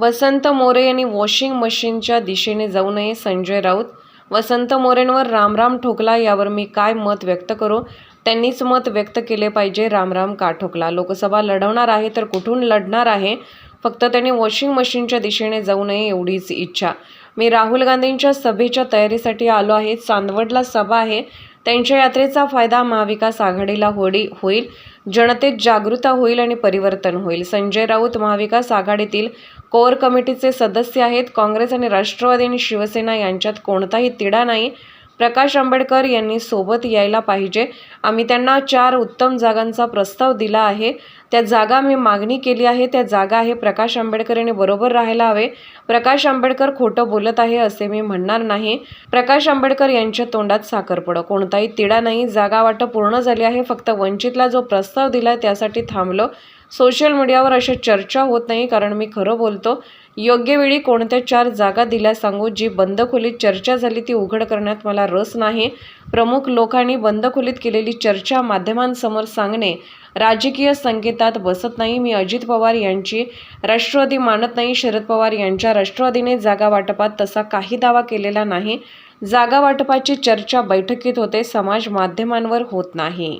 वसंत मोरे यांनी वॉशिंग मशीनच्या दिशेने जाऊ नये संजय राऊत. वसंत मोरेंवर रामराम ठोकला यावर मी काय मत व्यक्त करू? त्यांनीच मत व्यक्त केले पाहिजे रामराम का ठोकला? लोकसभा लढवणार आहे तर कुठून लढणार आहे? फक्त त्यांनी वॉशिंग मशीनच्या दिशेने जाऊ नये एवढीच इच्छा. मी राहुल गांधींच्या सभेच्या तयारीसाठी आलो आहे. चांदवडला सभा आहे. त्यांच्या यात्रेचा फायदा महाविकास आघाडीला होडी होईल जनतेत जागृता होईल आणि परिवर्तन होईल. संजय राऊत महाविकास आघाडीतील कोर कमिटीचे सदस्य आहेत. काँग्रेस आणि राष्ट्रवादी आणि शिवसेना यांच्यात कोणताही तिढा नाही. प्रकाश आंबेडकर यांनी सोबत यायला पाहिजे. आम्ही त्यांना चार उत्तम जागांचा प्रस्ताव दिला आहे. त्या जागा मी मागणी केली आहे. त्या जागा आहे प्रकाश आंबेडकर यांनी बरोबर राहायला हवे. प्रकाश आंबेडकर खोटं बोलत आहे असे मी म्हणणार नाही. प्रकाश आंबेडकर यांच्या तोंडात साखर कोणताही तिडा नाही. जागा वाटप पूर्ण झाली आहे. फक्त वंचितला जो प्रस्ताव दिला त्यासाठी थांबलो. सोशल मीडियावर अशा चर्चा होत नाही कारण मी खरं बोलतो योग्य वेळी कोणत्या चार जागा दिल्या सांगू जी बंद खोलीत चर्चा झाली ती उघड करण्यात मला रस नाही. प्रमुख लोकांनी बंद खोलीत केलेली चर्चा माध्यमांसमोर सांगणे राजकीय संकेतात बसत नाही. मी अजित पवार यांची राष्ट्रवादी मानत नाही शरद पवार यांच्या राष्ट्रवादीने जागा वाटपात तसा काही दावा केलेला नाही. जागा वाटपाची चर्चा बैठकीत होते समाज माध्यमांवर होत नाही.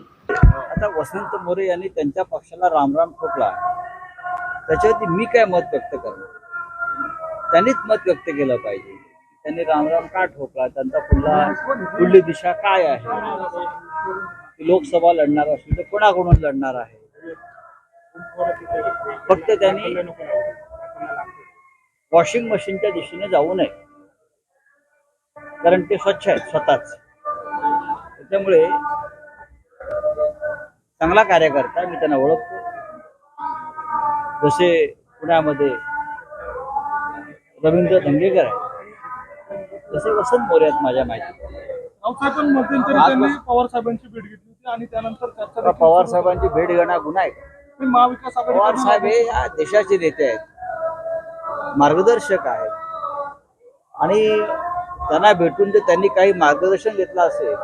आता वसंत मोरे यांनी त्यांच्या पक्षाला रामराम ठोकला. त्याच्यावरती मी काय मत व्यक्त करणार? त्यांनीच मत व्यक्त केलं पाहिजे. त्यांनी रामराम का ठोकला? त्यांचा पुढला पुढली दिशा काय आहे? लोकसभा लढणार असेल तर कोणाकडून लढणार आहे? फक्त त्यांनी वॉशिंग मशीनच्या दिशेने जाऊ नये. कारण ते स्वच्छ आहेत स्वतःच. त्याच्यामुळे चांगला कार्यकर्ता मी त्यांना ओळखतो. जसे पुण्यामध्ये रवींद्र धंगेकर आहे तसे वसंत मोरे आहेत माझ्या माहिती. पवार साहेबांची भेट घेतली होती आणि त्यानंतर पवार साहेबांची भेट घेणं गुन्हा आहे. महाविकास पवार साहेब हे या देशाचे नेते आहेत. मार्गदर्शक आहेत. आणि त्यांना भेटून जर त्यांनी काही मार्गदर्शन घेतलं असेल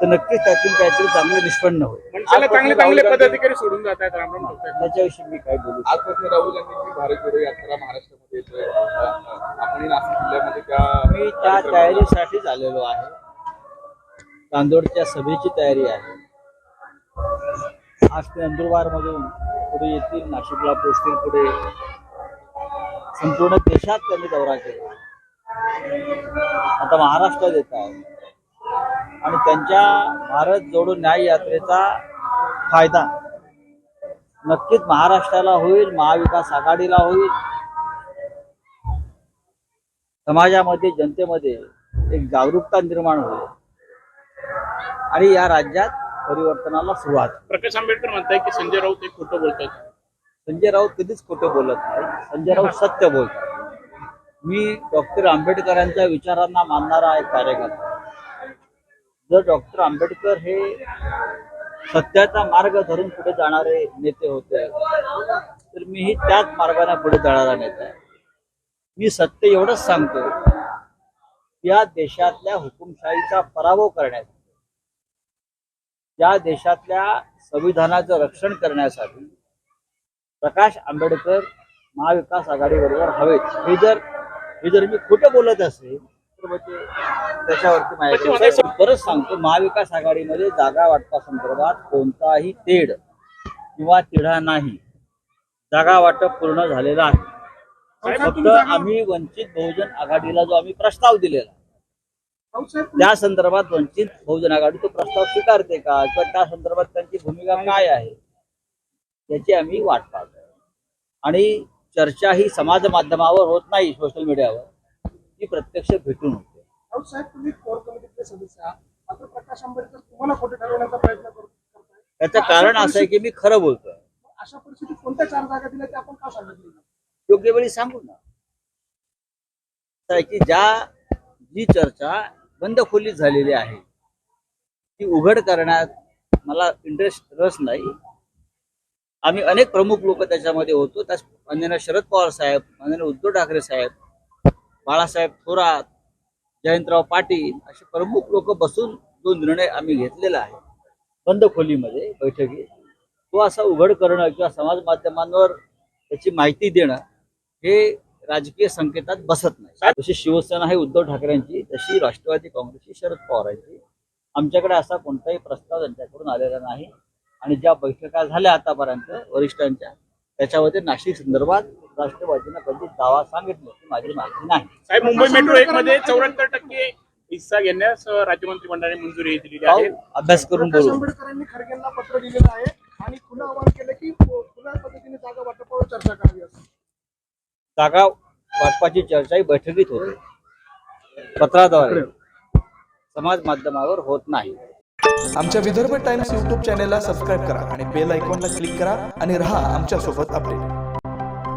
तर नक्कीच त्यातून काहीतरी चांगलं निष्पन्न होईल. मनसेला चांगले चांगले पदाधिकारी सोडून जात आहेत रामराम. त्याच्याविषयी मी काय बोलू? आजपासून राहुल गांधींची भारत जोडो यात्रा महाराष्ट्रामध्ये येतोय. आपण नाशिक जिल्ह्यामध्ये त्या मी त्या तयारीसाठीच आलेलो आहे. तांदोडच्या सभेची तयारी आहे. आज ते नंदुरबार मधून पुढे येतील नाशिकला पोचतील पुढे. संपूर्ण देशात त्यांनी दौरा केला. आता महाराष्ट्रात येत आहे आणि त्यांच्या भारत जोडो न्याय यात्रेचा फायदा. नक्कीच महाराष्ट्राला होईल महाविकास आघाडीला होईल. समाजामध्ये जनतेमध्ये एक जागरूकता निर्माण होईल. आणि या राज्यात परिवर्तनाला सुरुवात. प्रकाश आंबेडकर म्हणताय की संजय राऊत हे खोटं बोलतात. संजय राऊत कधीच खोटं बोलत नाही. संजय राऊत सत्य बोलतात. मी डॉक्टर आंबेडकरांच्या विचारांना मानणारा एक कार्यकर्ता. जर डॉक्टर आंबेडकर हे सत्याचा मार्ग धरून पुढे जाणारे नेते होते तर मीही त्याच मार्गाने पुढे जाणारा नेता आहे. मी सत्य एवढंच सांगतो या देशातल्या हुकुमशाहीचा पराभव करण्यासाठी या देशातल्या संविधानाचं रक्षण करण्यासाठी प्रकाश आंबेडकर महाविकास आघाडीबरोबर हवेत. हे जर हे जर मी खोटं बोलत असेल तर मग ते त्याच्यावरती परत सांगतो महाविकास आघाडीमध्ये जागा वाटपासंदर्भात कोणताही तेढ किंवा तिढा नाही. जागा वाटप पूर्ण झालेलं आहे. फक्त आम्ही वंचित बहुजन आघाडीला जो आम्ही प्रस्ताव दिलेला त्या संदर्भात वंचित बहुजन आघाडी तो प्रस्ताव स्वीकारते का? किंवा त्या संदर्भात त्यांची भूमिका काय आहे? याची आम्ही वाट पाहतोय आणि चर्चा ही समाज माध्यमावर होत नाही सोशल मीडियावर. ती प्रत्यक्ष भेटून होते रावसाहेब तुम्ही कोर कमिटीतले सदस्य आहात. मात्र प्रकाश आंबेडकर तुम्हाला खोटे ठरवण्याचा प्रयत्न करत त्याचं कारण असं आहे की मी खरं बोलतोय. अशा परिस्थितीत कोणत्या चार जागा दिल्या ते आपण का सांगितलं? योग्य वेळी सांगू ना. आहे की ज्या जी चर्चा बंद खोलीत झालेली आहे ती उघड करण्यात मला इंटरेस्ट रस नाही. आम्ही अनेक प्रमुख लोक त्याच्यामध्ये होतो. त्यात माननीय शरद पवार साहेब माननीय उद्धव ठाकरे साहेब बाळासाहेब थोरात जयंतराव पाटील असे प्रमुख लोक बसून जो निर्णय आम्ही घेतलेला आहे बंद खोलीमध्ये बैठकीत तो असा उघड करणं किंवा समाज माध्यमांवर त्याची माहिती देणं हे राजकीय संकेतात बसत नाही. जशी शिवसेना आहे उद्धव ठाकरेंची तशी राष्ट्रवादी काँग्रेसची शरद पवारांची. आमच्याकडे असा कोणताही प्रस्ताव त्यांच्याकडून आलेला नाही. आणि ज्या बैठका झाल्या आतापर्यंत वरिष्ठांच्या त्याच्यामध्ये नाशिक संदर्भात राष्ट्रवादीनं कधी दावा सांगितलं की माझी माहिती नाही. साहेब मुंबई मेट्रो एक मध्ये चौऱ्याहत्तर टक्के हिस्सा घेण्यास राज्य मंत्रिमंडळाने मंजुरी दिलेली आहे. अभ्यास करून प्रकाश बोलू. आंबेडकरांनी खरगेंना पत्र दिलेलं आहे आणि खुलं आवाहन केलं की खुल्या पद्धतीने जागा वाटपावर चर्चा करावी असं. जागा वाटपाची चर्चा ही बैठकीत होते. पत्राद्वारे. समाज माध्यमावर होत नाही. आमच्या विदर्भ टाइम्स यूट्यूब चॅनेलला सबस्क्राईब करा आणि बेल आयकॉनला क्लिक करा आणि रहा आमच्यासोबत अपडेट.